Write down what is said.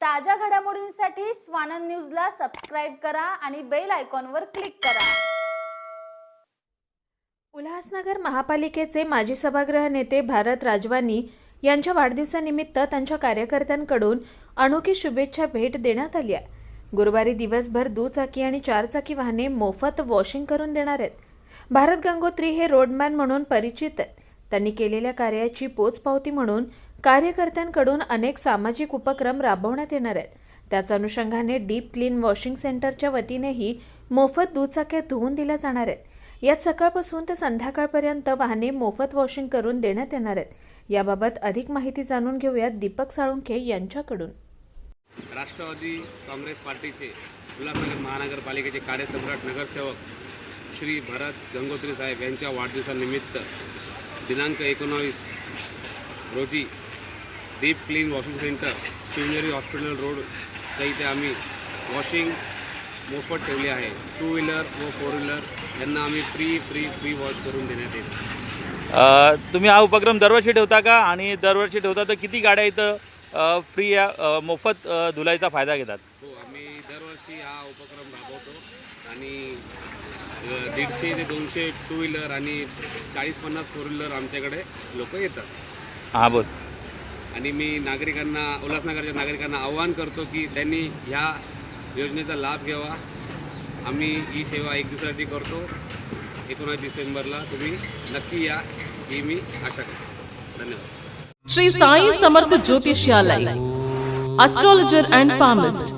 ताज्या घडामोडींसाठी स्वानंद न्यूजला सबस्क्राईब करा आणि बेल आयकॉनवर क्लिक करा. उल्हासनगर महापालिकेचे माजी सभागृह नेते भारत राजवानी यांच्या वाढदिवसानिमित्त त्यांच्या कार्यकर्त्यांकडून अनोखी शुभेच्छा भेट देण्यात आली आहे. गुरुवारी दिवसभर दुचाकी आणि चारचाकी वाहने मोफत वॉशिंग करून देणार आहेत. भारत गंगोत्री हे रोडमॅन म्हणून परिचित आहेत. त्यांनी केलेल्या कार्याची पोचपावती म्हणून कार्यकर्त्यांकडून अनेक सामाजिक उपक्रम राबवण्यात येणार आहेत. त्याच अनुषंगाने डीप क्लीन वॉशिंग सेंटरच्या वतीनेही मोफत दुचाक्या धुवून दिल्या जाणार आहेत. यात सकाळपासून ते संध्याकाळपर्यंत वाहने मोफत वॉशिंग करून देण्यात येणार आहेत. याबाबत अधिक माहिती जाणून घेऊयात दीपक साळुंखे यांच्याकडून. राष्ट्रवादी काँग्रेस पार्टीचे गुलाबनगर महानगरपालिकेचे कार्यसम्राट नगरसेवक श्री भरत गंगोत्री साहेब यांच्या वाढदिवसानिमित्त दिनांक एकोणावीस रोजी deep clean washing centre Shivneri hospital रोडच्या इथे आम्ही वॉशिंग मोफत ठेवले आहे. टू व्हीलर व फोर व्हीलर यांना आम्ही फ्री फ्री फ्री वॉश करून देण्यात येईल. अ, तुम्ही हा उपक्रम दरवर्षी ठेवता का? आणि दरवर्षी ठेवता तर किती गाड्या इथं अ, फ्री या अ, मोफत अ, धुलाईचा फायदा घेतात? हो आम्ही दरवर्षी हा उपक्रम राबवतो. आणि अ, दीडशे ते दोनशे टू व्हीलर आणि चाळीस पन्नास फोर व्हीलर आमच्याकडे लोक येतात. हां बोल. आणि मी नागरिकांना उल्हासनगरच्या नागरिकांना आव्हान करतो की त्यांनी ह्या योजनेचा लाभ घ्यावा. आम्ही ही सेवा एक दिवसासाठी करतो. एकोणास डिसेंबरला तुम्ही नक्की या ही मी आशा करतो. धन्यवाद. Shri Sai Samarth ज्योतिष्यालय astrologer and palmist